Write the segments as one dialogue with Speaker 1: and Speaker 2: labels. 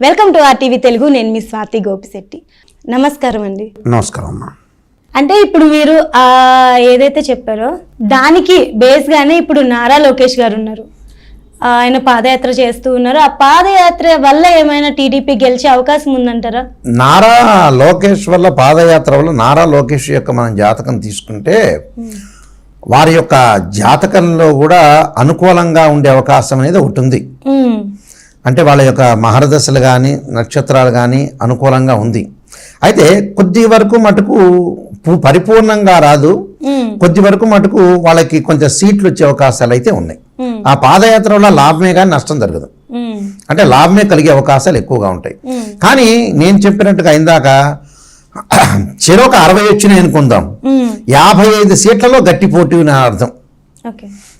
Speaker 1: Welcome to R TV Telugu నేను మీ స్వాతి గోపిశెట్టి. నమస్కారం అండి.
Speaker 2: నమస్కారం అమ్మా.
Speaker 1: అంటే ఇప్పుడు మీరు ఏదైతే చెప్పారో దానికి బేస్ గానే ఇప్పుడు నారా లోకేష్ గారు ఉన్నారు. ఆయన పాదయాత్ర చేస్తూ ఉన్నారు. ఆ పాదయాత్ర వల్ల ఏమైనా టీడీపీ గెలిచే అవకాశం ఉందంటారా?
Speaker 2: నారా లోకేష్ వల్ల పాదయాత్ర వల్ల నారా లోకేష్ యొక్క మనం జాతకం తీసుకుంటే వారి యొక్క జాతకంలో కూడా అనుకూలంగా ఉండే అవకాశం అనేది ఒకటి ఉంది. అంటే వాళ్ళ యొక్క మహరదశలు కానీ నక్షత్రాలు కానీ అనుకూలంగా ఉంది. అయితే కొద్ది వరకు మటుకు పు- పరిపూర్ణంగా రాదు. కొద్ది వరకు మటుకు వాళ్ళకి కొంచెం సీట్లు వచ్చే అవకాశాలు అయితే ఉన్నాయి. ఆ పాదయాత్ర వల్ల లాభమే కానీ నష్టం జరగదు. అంటే లాభమే కలిగే అవకాశాలు ఎక్కువగా ఉంటాయి. కానీ నేను చెప్పినట్టుగా ఇందాక చెరొక అరవై వచ్చినాయి అనుకుందాం. యాభై ఐదు సీట్లలో గట్టి పోటీ అని అర్థం.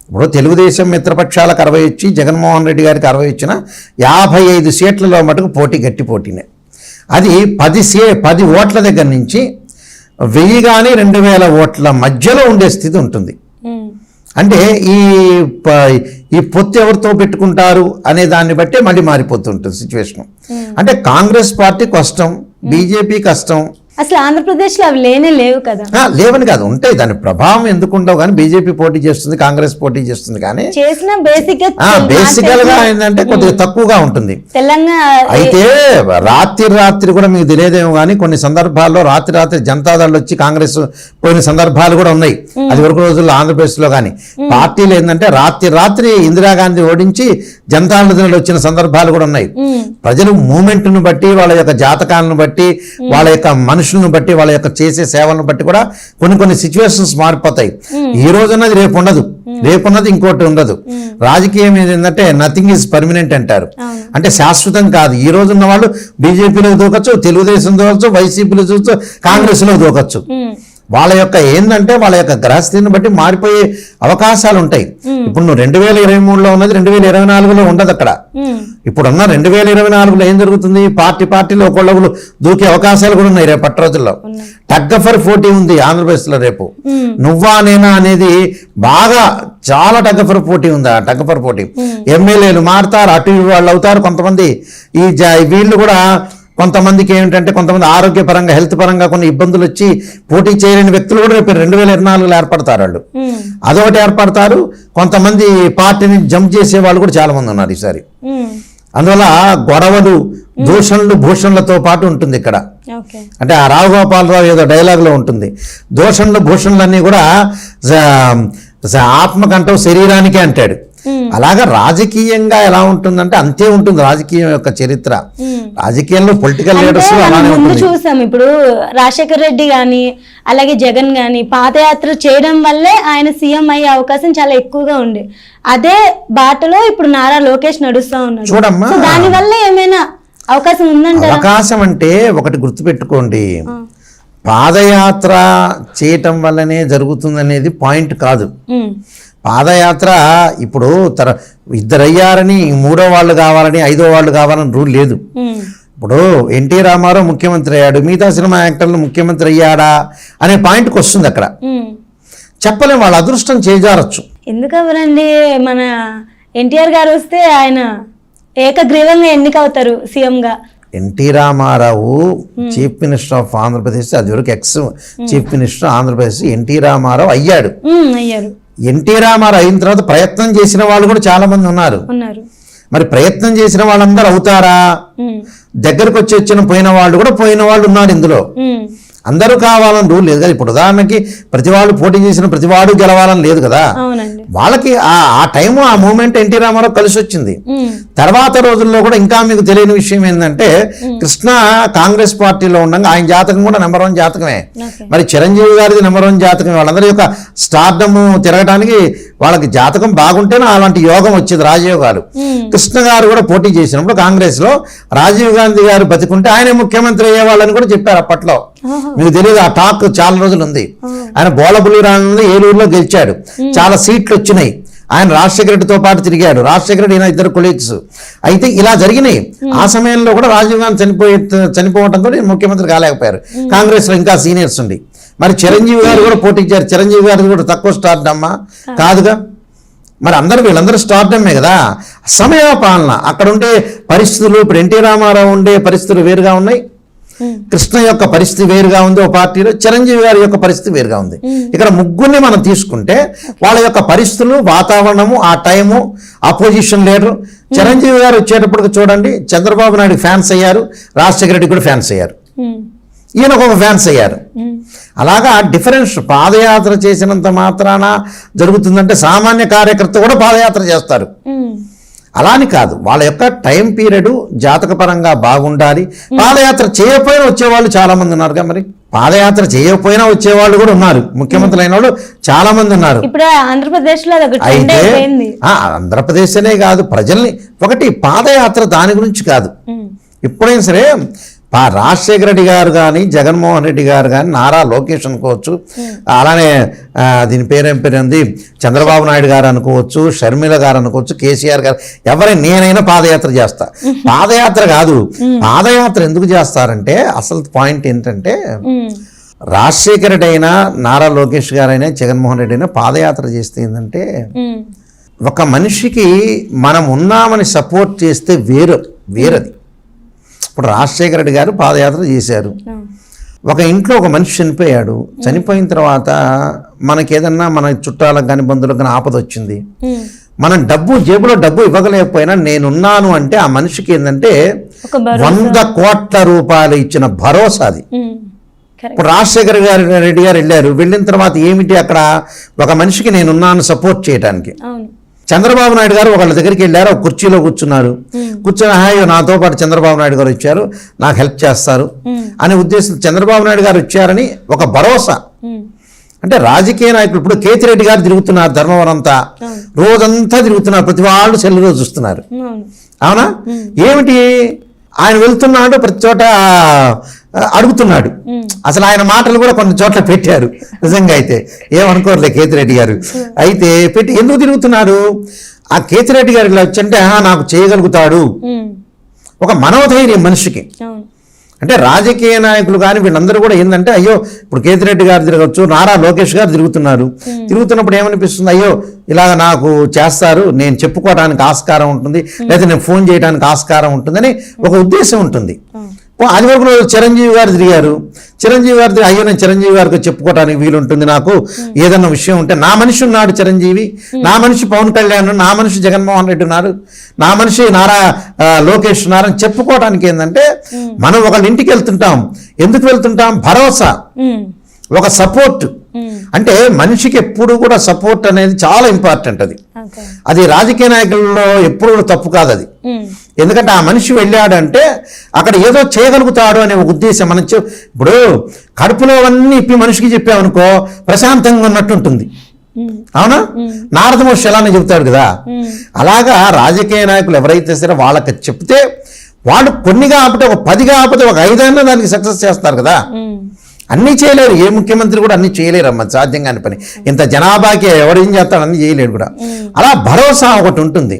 Speaker 2: ఇప్పుడు తెలుగుదేశం మిత్రపక్షాలకు అరవై వచ్చి జగన్మోహన్ రెడ్డి గారికి అరవై వచ్చిన యాభై ఐదు సీట్లలో మటుకు పోటీ గట్టి పోటీనే. అది పది సీ పది ఓట్ల దగ్గర నుంచి వెయ్యి కానీ రెండు వేల ఓట్ల మధ్యలో ఉండే స్థితి ఉంటుంది. అంటే ఈ ఈ పొత్తు ఎవరితో పెట్టుకుంటారు అనే దాన్ని బట్టే మళ్ళీ మారిపోతుంటుంది సిచ్యువేషన్. అంటే కాంగ్రెస్ పార్టీ కష్టం బీజేపీ కష్టం
Speaker 1: అసలు ఆంధ్రప్రదేశ్లో అవి లేనే లేవు కదా.
Speaker 2: లేవని కాదు. ఉంటాయి. దాని ప్రభావం ఎందుకు ఉండవు కానీ బీజేపీ పోటీ చేస్తుంది కాంగ్రెస్ పోటీ చేస్తుంది కానీ
Speaker 1: చేసిన బేసిక్గా
Speaker 2: ఆ, బేసికల్గా ఏంటంటే కొద్దిగా తక్కువగా ఉంటుంది.
Speaker 1: తెలంగాణ
Speaker 2: అయితే రాత్రి రాత్రి కూడా మీకు తెలియదేమో కానీ కొన్ని సందర్భాల్లో రాత్రి రాత్రి జనతాదళ్ వచ్చి కాంగ్రెస్ పోయిన సందర్భాలు కూడా ఉన్నాయి. అది వరకు రోజుల్లో ఆంధ్రప్రదేశ్లో కానీ. పార్టీలు ఏంటంటే రాత్రి రాత్రి ఇందిరాగాంధీ ఓడించి జనతాదళ్ వచ్చిన సందర్భాలు కూడా ఉన్నాయి. ప్రజలు మూమెంట్ను బట్టి వాళ్ళ యొక్క జాతకాలను బట్టి వాళ్ళ యొక్క మనుషులను బట్టి వాళ్ళ యొక్క చేసే సేవలను బట్టి కూడా కొన్ని కొన్ని సిచ్యువేషన్స్ మారిపోతాయి. ఈ రోజు ఉన్నది రేపు ఉండదు. రేపు ఉన్నది ఇంకోటి ఉండదు. రాజకీయం ఏంటంటే నథింగ్ ఈజ్ పర్మనెంట్ అంటారు. అంటే శాశ్వతం కాదు. ఈ రోజు ఉన్న వాళ్ళు బీజేపీలో దూకొచ్చు తెలుగుదేశం దూకొచ్చు వైసీపీలో చూడొచ్చు కాంగ్రెస్లో దూకొచ్చు. వాళ్ళ యొక్క ఏంటంటే వాళ్ళ యొక్క గ్రహస్థితిని బట్టి మారిపోయే అవకాశాలు ఉంటాయి ఇప్పుడు నువ్వు రెండు వేల ఇరవై మూడులో ఉన్నది రెండు వేల ఇరవై నాలుగులో ఉండదు అక్కడ ఇప్పుడున్న రెండు వేల ఇరవై నాలుగులో ఏం జరుగుతుంది? పార్టీ పార్టీలో ఒకళ్ళొకరు దూకే అవకాశాలు కూడా ఉన్నాయి రేపటి రోజుల్లో. టగ్గఫర్ పోటీ ఉంది ఆంధ్రప్రదేశ్లో రేపు. నువ్వా నేనా అనేది బాగా చాలా టగ్గఫర్ పోటీ ఉంది ఆ టగ్గఫర్ పోటీ ఎమ్మెల్యేలు మారుతారు అటు వాళ్ళు అవుతారు కొంతమంది. ఈ వీళ్ళు కూడా కొంతమందికి ఏమిటంటే కొంతమంది ఆరోగ్యపరంగా హెల్త్ పరంగా కొన్ని ఇబ్బందులు వచ్చి పోటీ చేయలేని వ్యక్తులు కూడా రేపు రెండు వేల ఇరవై నాలుగులో ఏర్పడతారు వాళ్ళు. అదొకటి ఏర్పడతారు. కొంతమంది పార్టీని జంప్ చేసే వాళ్ళు కూడా చాలా మంది ఉన్నారు ఈసారి. అందువల్ల గొడవలు దూషణలు భూషణలతో పాటు ఉంటుంది ఇక్కడ. అంటే ఆ రావుగోపాలరావు ఏదో డైలాగ్లో ఉంటుంది. దూషణలు భూషణలన్నీ కూడా ఆత్మకంఠం శరీరానికే అంటాడు. అలాగా రాజకీయంగా ఎలా ఉంటుందంటే అంతే ఉంటుంది రాజకీయం యొక్క చరిత్ర. రాజకీయంలో పొలిటికల్ లీడర్స్ అలానే ఉంటుంది.
Speaker 1: చూసాం ఇప్పుడు రాజశేఖర్ రెడ్డి గాని అలాగే జగన్ గాని పాదయాత్ర చేయడం వల్లే ఆయన సీఎం అయ్యే అవకాశం చాలా ఎక్కువగా ఉండే. అదే బాటలో ఇప్పుడు నారా లోకేష్ నడుస్తా ఉన్నారు
Speaker 2: చూడమ్మా.
Speaker 1: దాని వల్ల ఏమైనా అవకాశం ఉందంటారా?
Speaker 2: అవకాశం అంటే ఒకటి గుర్తుపెట్టుకోండి. పాదయాత్ర చేయటం వల్లనే జరుగుతుందనేది పాయింట్ కాదు. పాదయాత్ర ఇప్పుడు తర ఇద్దరయ్యారని మూడో వాళ్ళు కావాలని ఐదో వాళ్ళు కావాలని రూల్ లేదు. ఇప్పుడు ఎన్టీ రామారావు ముఖ్యమంత్రి అయ్యాడు మిగతా సినిమా యాక్టర్లు ముఖ్యమంత్రి అయ్యాడా అనే పాయింట్కి వస్తుంది అక్కడ. చెప్పలేం వాళ్ళ అదృష్టం చేజారచ్చు.
Speaker 1: ఎందుకు మన ఎన్టీఆర్ గారు వస్తే ఆయన ఏకగ్రీవంగా ఎన్నికవుతారు సీఎం గా
Speaker 2: NT Rama Rao chief minister of Andhra Pradesh అది వరకు ex chief minister Andhra Pradesh NT Rama Rao అయ్యాడు.
Speaker 1: అయ్యారు.
Speaker 2: ఎన్టీ రామారావు అయిన తర్వాత ప్రయత్నం చేసిన వాళ్ళు కూడా చాలా మంది ఉన్నారు. మరి ప్రయత్నం చేసిన వాళ్ళందరూ అవుతారా? దగ్గరకు వచ్చి వచ్చిన పోయిన వాళ్ళు కూడా పోయిన వాళ్ళు ఉన్నారు ఇందులో. అందరూ కావాలని రూల్ లేదు కదా. ఇప్పుడు ఉదాహరణకి ప్రతి వాళ్ళు పోటీ చేసిన ప్రతి వాడు గెలవాలని లేదు కదా. వాళ్ళకి ఆ టైము ఆ మూమెంట్ ఎన్టీ రామారావు కలిసి వచ్చింది. తర్వాత రోజుల్లో కూడా ఇంకా మీకు తెలియని విషయం ఏంటంటే కృష్ణ కాంగ్రెస్ పార్టీలో ఉండగా ఆయన జాతకం కూడా నెంబర్ వన్ జాతకమే. మరి చిరంజీవి గారిది నెంబర్ వన్ జాతకం వాళ్ళందరి యొక్క స్టార్డమ్ తిరగడానికి వాళ్ళకి జాతకం బాగుంటేనే అలాంటి యోగం వచ్చేది రాజయోగాలు కృష్ణ గారు కూడా పోటీ చేసినప్పుడు కాంగ్రెస్లో రాజీవ్ గాంధీ గారు బతికుంటే ఆయనే ముఖ్యమంత్రి అయ్యేవాళ్ళని కూడా చెప్పారు అప్పట్లో. మీకు తెలియదు ఆ టాక్ చాలా రోజులు ఉంది ఆయన బోలబుల్లి రాను ఏలూరులో గెలిచాడు. చాలా సీట్లు వచ్చినాయి. ఆయన రాజశేఖర రెడ్డితో పాటు తిరిగాడు. రాజశేఖర రెడ్డి ఈయన ఇద్దరు కొలీగ్స్. అయితే ఇలా జరిగినాయి. ఆ సమయంలో కూడా రాజీవ్ గాంధీ చనిపోయి చనిపోవడంతో ఈయన ముఖ్యమంత్రి కాలేకపోయారు. కాంగ్రెస్లో ఇంకా సీనియర్స్ ఉండి. మరి చిరంజీవి గారు కూడా పోటీ ఇచ్చారు చిరంజీవి గారు కూడా తక్కువ స్టార్ట్ అమ్మా. కాదుగా? మరి అందరూ వీళ్ళందరూ స్టార్డమే కదా? సమయ పాలన. అక్కడ ఉండే పరిస్థితులు ఇప్పుడు ఎన్టీ రామారావు ఉండే పరిస్థితులు వేరుగా ఉన్నాయి. కృష్ణ యొక్క పరిస్థితి వేరుగా ఉంది ఓ పార్టీలో. చిరంజీవి గారి యొక్క పరిస్థితి వేరుగా ఉంది. ఇక్కడ ముగ్గురిని మనం తీసుకుంటే వాళ్ళ యొక్క పరిస్థితులు వాతావరణము ఆ టైము అపోజిషన్ లీడర్ చిరంజీవి గారు వచ్చేటప్పటికి చూడండి చంద్రబాబు నాయుడు ఫ్యాన్స్ అయ్యారు రాజశేఖర రెడ్డి కూడా ఫ్యాన్స్ అయ్యారు. ఈయన ఒక ఫ్యాన్స్ అయ్యారు అలాగా డిఫరెన్స్ పాదయాత్ర చేసినంత మాత్రాన జరుగుతుందంటే సామాన్య కార్యకర్త కూడా పాదయాత్ర చేస్తారు. అలాని కాదు వాళ్ళ యొక్క టైం పీరియడ్ జాతకపరంగా బాగుండాలి. పాదయాత్ర చేయకపోయినా వచ్చేవాళ్ళు చాలా మంది ఉన్నారు కదా మరి. పాదయాత్ర చేయకపోయినా వచ్చేవాళ్ళు కూడా ఉన్నారు. ముఖ్యమంత్రులు అయిన వాళ్ళు చాలా మంది ఉన్నారు అయితే ఆంధ్రప్రదేశ్ అనే కాదు ప్రజల్ని ఒకటి పాదయాత్ర దాని గురించి కాదు. ఎప్పుడైనా సరే రాజశేఖర రెడ్డి గారు కానీ జగన్మోహన్ రెడ్డి గారు కానీ నారా లోకేష్ అనుకోవచ్చు. అలానే ఆ, దీని పేరేం పేరు ఉంది చంద్రబాబు నాయుడు గారు అనుకోవచ్చు షర్మిల గారు అనుకోవచ్చు కేసీఆర్ గారు. ఎవరైనా నేనైనా పాదయాత్ర చేస్తా. పాదయాత్ర కాదు. పాదయాత్ర ఎందుకు చేస్తారంటే అసలు పాయింట్ ఏంటంటే రాజశేఖర రెడ్డి అయినా నారా లోకేష్ గారైనా జగన్మోహన్ రెడ్డి అయినా పాదయాత్ర చేస్తే ఏంటంటే ఒక మనిషికి మనం ఉన్నామని సపోర్ట్ చేస్తే వేరు వేరది. ఇప్పుడు రాజశేఖర రెడ్డి గారు పాదయాత్ర చేశారు. ఒక ఇంట్లో ఒక మనిషి చనిపోయాడు. చనిపోయిన తర్వాత మనకి ఏదన్నా మన చుట్టాలకు కానీ బంధువులకు కానీ ఆపద వచ్చింది. మనం డబ్బు జేబులో డబ్బు ఇవ్వగలేకపోయినా నేనున్నాను అంటే ఆ మనిషికి ఏంటంటే వంద కోట్ల రూపాయలు ఇచ్చిన భరోసా అది. ఇప్పుడు రాజశేఖర్ గారు రెడ్డి గారు వెళ్ళారు. వెళ్ళిన తర్వాత ఏమిటి అక్కడ? ఒక మనిషికి నేనున్నాను సపోర్ట్ చేయడానికి చంద్రబాబు నాయుడు గారు ఒకళ్ళ దగ్గరికి వెళ్ళారు ఒక కుర్చీలో కూర్చున్నారు. కూర్చొని హాయ్ నాతో పాటు చంద్రబాబు నాయుడు గారు వచ్చారు నాకు హెల్ప్ చేస్తారు అనే ఉద్దేశం చంద్రబాబు నాయుడు గారు వచ్చారని ఒక భరోసా. అంటే రాజకీయ నాయకులు ఇప్పుడు కేతిరెడ్డి గారు తిరుగుతున్నారు ధర్మవరం అంతా రోజంతా తిరుగుతున్నారు ప్రతి వాళ్ళు సెల్ రోజు చూస్తున్నారు.
Speaker 1: అవును.
Speaker 2: ఏమిటి? ఆయన వెళ్తున్నాడు ప్రతి చోట అడుగుతున్నాడు. అసలు ఆయన మాటలు కూడా కొన్ని చోట్ల పెట్టారు. నిజంగా అయితే ఏమనుకోరులే కేతిరెడ్డి గారు. అయితే పెట్టి ఎందుకు తిరుగుతున్నారు? ఆ కేతిరెడ్డి గారు ఇలా వచ్చంటే "ఆహా, నాకు చేయగలుగుతాడు. ఒక మనోధైర్యం మనిషికి. అంటే రాజకీయ నాయకులు కానీ వీళ్ళందరూ కూడా ఏంటంటే అయ్యో ఇప్పుడు కేతిరెడ్డి గారు తిరగచ్చు నారా లోకేష్ గారు తిరుగుతున్నారు. తిరుగుతున్నప్పుడు ఏమనిపిస్తుంది? అయ్యో ఇలాగ నాకు చేస్తారు నేను చెప్పుకోవడానికి ఆస్కారం ఉంటుంది లేదా నేను ఫోన్ చేయడానికి ఆస్కారం ఉంటుందని ఒక ఉద్దేశం ఉంటుంది. అది వరకు రోజు చిరంజీవి గారు తిరిగారు. చిరంజీవి గారు అయ్యో నేను చిరంజీవి గారికి చెప్పుకోవడానికి వీలుంటుంది నాకు. ఏదన్నా విషయం ఉంటే నా మనిషి ఉన్నాడు చిరంజీవి. నా మనిషి పవన్ కళ్యాణ్ నా మనిషి జగన్మోహన్ రెడ్డి ఉన్నారు. నా మనిషి నారా లోకేష్ ఉన్నారని చెప్పుకోవడానికి ఏంటంటే మనం ఒకళ్ళ ఇంటికి వెళ్తుంటాం. ఎందుకు వెళ్తుంటాం? భరోసా. ఒక సపోర్ట్. అంటే మనిషికి ఎప్పుడు కూడా సపోర్ట్ అనేది చాలా ఇంపార్టెంట్ అది. అది రాజకీయ నాయకుల్లో ఎప్పుడు కూడా తప్పు కాదు అది. ఎందుకంటే ఆ మనిషి వెళ్ళాడంటే అక్కడ ఏదో చేయగలుగుతాడు అనే ఒక ఉద్దేశం మనం ఇప్పుడు కడుపులో అన్నీ ఇప్పి మనిషికి చెప్పామనుకో ప్రశాంతంగా ఉన్నట్టు ఉంటుంది. అవునా? నారద మహర్షి అలానే చెబుతాడు కదా? అలాగా రాజకీయ నాయకులు ఎవరైతే సరే వాళ్ళకి చెప్తే వాళ్ళు కొన్ని కాకపోతే ఒక పది కాకపోతే ఒక ఐదైనా దానికి సక్సెస్ చేస్తారు కదా? అన్నీ చేయలేరు. ఏ ముఖ్యమంత్రి కూడా అన్నీ చేయలేరు అమ్మ సాధ్యం కాని పని. ఇంత జనాభాకి ఎవరు ఏం చేస్తాడు అన్నీ చేయలేడు కూడా. అలా భరోసా ఒకటి ఉంటుంది.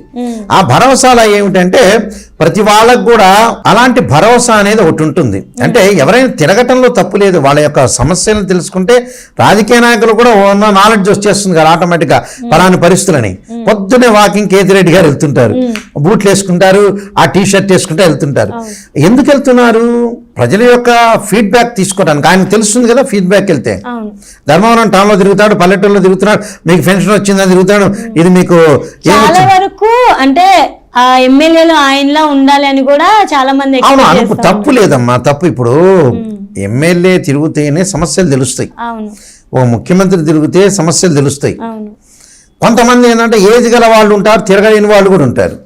Speaker 2: ఆ భరోసాలో ఏమిటంటే ప్రతి వాళ్ళకు కూడా అలాంటి భరోసా అనేది ఒకటి ఉంటుంది. అంటే ఎవరైనా తిరగటంలో తప్పు లేదు. వాళ్ళ యొక్క సమస్యలను తెలుసుకుంటే రాజకీయ నాయకులు కూడా ఉన్న నాలెడ్జ్ వచ్చేస్తుంది కదా ఆటోమేటిక్గా పలాని పరిస్థితులని. పొద్దునే వాకింగ్ కేతిరెడ్డి గారు వెళ్తుంటారు. బూట్లు వేసుకుంటారు. ఆ టీ షర్ట్ వేసుకుంటే వెళ్తుంటారు. ఎందుకు వెళ్తున్నారు? ప్రజల యొక్క ఫీడ్బ్యాక్ తీసుకోవడానికి. ఆయన తెలుస్తుంది కదా ఫీడ్బ్యాక్ వెళ్తే. ధర్మవరం టౌన్లో తిరుగుతాడు పల్లెటూరులో తిరుగుతున్నాడు మీకు పెన్షన్ వచ్చిందని తిరుగుతాడు. ఇది మీకు
Speaker 1: చాలా? వరకు అంటే ఆ ఎమ్మెల్యేలు ఆయనలా ఉండాలి అని కూడా చాలా మంది
Speaker 2: అవును అనుకు. తప్పు లేదమ్మా తప్పు ఇప్పుడు ఎమ్మెల్యే తిరుగుతేనే సమస్యలు తెలుస్తాయి. ఓ ముఖ్యమంత్రి తిరిగితే సమస్యలు తెలుస్తాయి. కొంతమంది ఏంటంటే ఏజ్ గల వాళ్ళు ఉంటారు తిరగలేని వాళ్ళు కూడా ఉంటారు.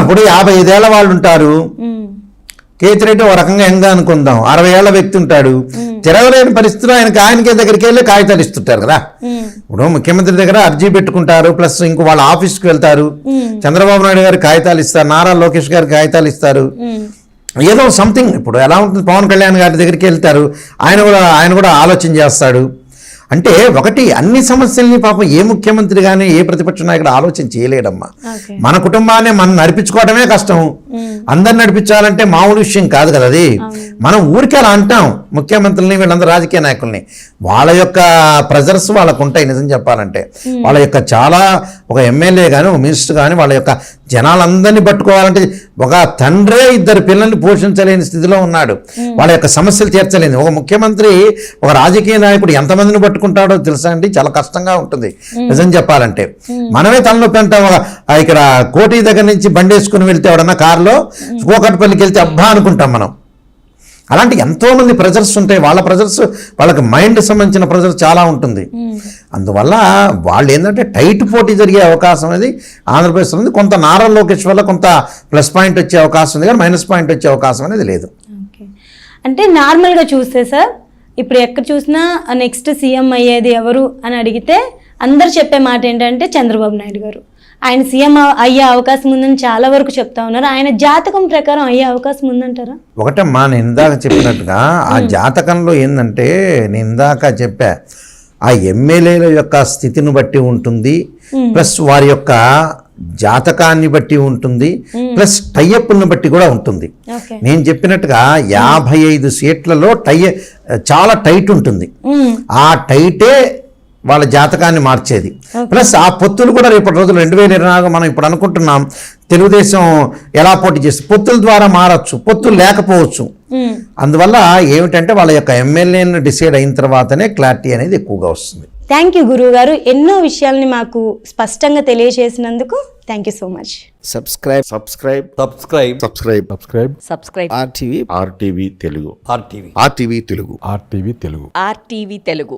Speaker 2: ఇప్పుడు యాభై ఐదేళ్ళ వాళ్ళు ఉంటారు. కేతిరెడ్డి ఒక రకంగా ఎంగా అనుకుందాం. అరవై ఏళ్ళ వ్యక్తి ఉంటాడు. తిరగలేని పరిస్థితిలో ఆయనకి ఆయనకే దగ్గరికి వెళ్ళి కాగితాలు ఇస్తుంటారు కదా. ఇప్పుడు ముఖ్యమంత్రి దగ్గర అర్జీ పెట్టుకుంటారు. ప్లస్ ఇంకో వాళ్ళ ఆఫీస్కి వెళ్తారు. చంద్రబాబు నాయుడు గారు కాగితాలు ఇస్తారు. నారా లోకేష్ గారు కాగితాలు ఇస్తారు. ఏదో సంథింగ్ ఇప్పుడు ఎలా ఉంటుంది? పవన్ కళ్యాణ్ గారి దగ్గరికి వెళ్తారు. ఆయన కూడా ఆయన కూడా ఆలోచన చేస్తాడు. అంటే ఒకటి అన్ని సమస్యల్ని పాపం ఏ ముఖ్యమంత్రి కానీ ఏ ప్రతిపక్ష నాయకుడు ఆలోచన చేయలేడమ్మా. మన కుటుంబాన్ని మనం నడిపించుకోవడమే కష్టం. అందరు నడిపించాలంటే మామూలు విషయం కాదు కదా అది. మనం ఊరికే అలా అంటాం ముఖ్యమంత్రుల్ని వీళ్ళందరూ రాజకీయ నాయకుల్ని. వాళ్ళ యొక్క ప్రెజర్స్ వాళ్ళకు ఉంటాయి నిజం చెప్పాలంటే. వాళ్ళ యొక్క చాలా ఒక ఎమ్మెల్యే కానీ ఒక మినిస్టర్ కానీ వాళ్ళ యొక్క జనాలందరినీ పట్టుకోవాలంటే ఒక తండ్రే ఇద్దరు పిల్లల్ని పోషించలేని స్థితిలో ఉన్నాడు. వాళ్ళ యొక్క సమస్యలు తీర్చలేని. ఒక ముఖ్యమంత్రి ఒక రాజకీయ నాయకుడు ఎంతమందిని పట్టుకుంటాడో తెలుసా అండి? చాలా కష్టంగా ఉంటుంది. నిజం చెప్పాలంటే. మనమే తలనొప్పి అంటాం. ఇక్కడ కోటి దగ్గర నుంచి బండి వేసుకుని వెళ్తే ఎవడన్నా కారులో కోకట్పల్లికి వెళ్తే అబ్బా అనుకుంటాం మనం. అలాంటి ఎంతో మంది ప్రెజర్స్ ఉంటాయి. వాళ్ళ ప్రెజర్స్ వాళ్ళకి మైండ్ సంబంధించిన ప్రెజర్ చాలా ఉంటుంది. అందువల్ల వాళ్ళు ఏంటంటే టైట్ పోటీ జరిగే అవకాశం అనేది ఆంధ్రప్రదేశ్లో ఉంది కొంత నారా లోకేష్ వల్ల కొంత ప్లస్ పాయింట్ వచ్చే అవకాశం ఉంది కానీ మైనస్ పాయింట్ వచ్చే అవకాశం అనేది లేదు.
Speaker 1: ఓకే. అంటే నార్మల్గా చూస్తే సార్ ఇప్పుడు ఎక్కడ చూసినా నెక్స్ట్ సీఎం అయ్యేది ఎవరు అని అడిగితే అందరు చెప్పే మాట ఏంటంటే చంద్రబాబు నాయుడు గారు. ఆయన సీఎం అయ్యే అవకాశం ఉందని చాలా వరకు చెప్తా ఉన్నారు. ఆయన జాతకం ప్రకారం అయ్యే అవకాశం ఉందంటారా?
Speaker 2: ఒకటమ్మా నేను ఇందాక చెప్పినట్టుగా ఆ జాతకంలో ఏంటంటే నేను ఇందాక చెప్పా ఆ ఎమ్మెల్యేల యొక్క స్థితిని బట్టి ఉంటుంది. ప్లస్ వారి యొక్క జాతకాన్ని బట్టి ఉంటుంది. ప్లస్ టైఅప్ను బట్టి కూడా ఉంటుంది. నేను చెప్పినట్టుగా యాభై ఐదు సీట్లలో టై చాలా టైట్ ఉంటుంది. ఆ టైటే వాళ్ళ జాతకాన్ని మార్చేది. ప్లస్ ఆ పొత్తులు కూడా రేపటి రోజులు రెండు వేల ఇరవై నాలుగు మనం ఇప్పుడు అనుకుంటున్నాం తెలుగుదేశం ఎలా పోటీ చేస్తుంది? పొత్తుల ద్వారా మారచ్చు. పొత్తులు లేకపోవచ్చు. అందువల్ల ఏమిటంటే వాళ్ళ యొక్క ఎమ్మెల్యేని డిసైడ్ అయిన తర్వాతనే క్లారిటీ అనేది ఎక్కువగా వస్తుంది.
Speaker 1: థ్యాంక్ యూ గురువు గారు ఎన్నో విషయాల్ని మాకు స్పష్టంగా తెలియజేసినందుకు thank you so much
Speaker 3: subscribe. Subscribe.
Speaker 4: Subscribe
Speaker 5: subscribe subscribe
Speaker 6: subscribe
Speaker 3: RTV
Speaker 5: RTV Telugu
Speaker 4: RTV
Speaker 5: RTV Telugu
Speaker 7: RTV Telugu
Speaker 6: RTV Telugu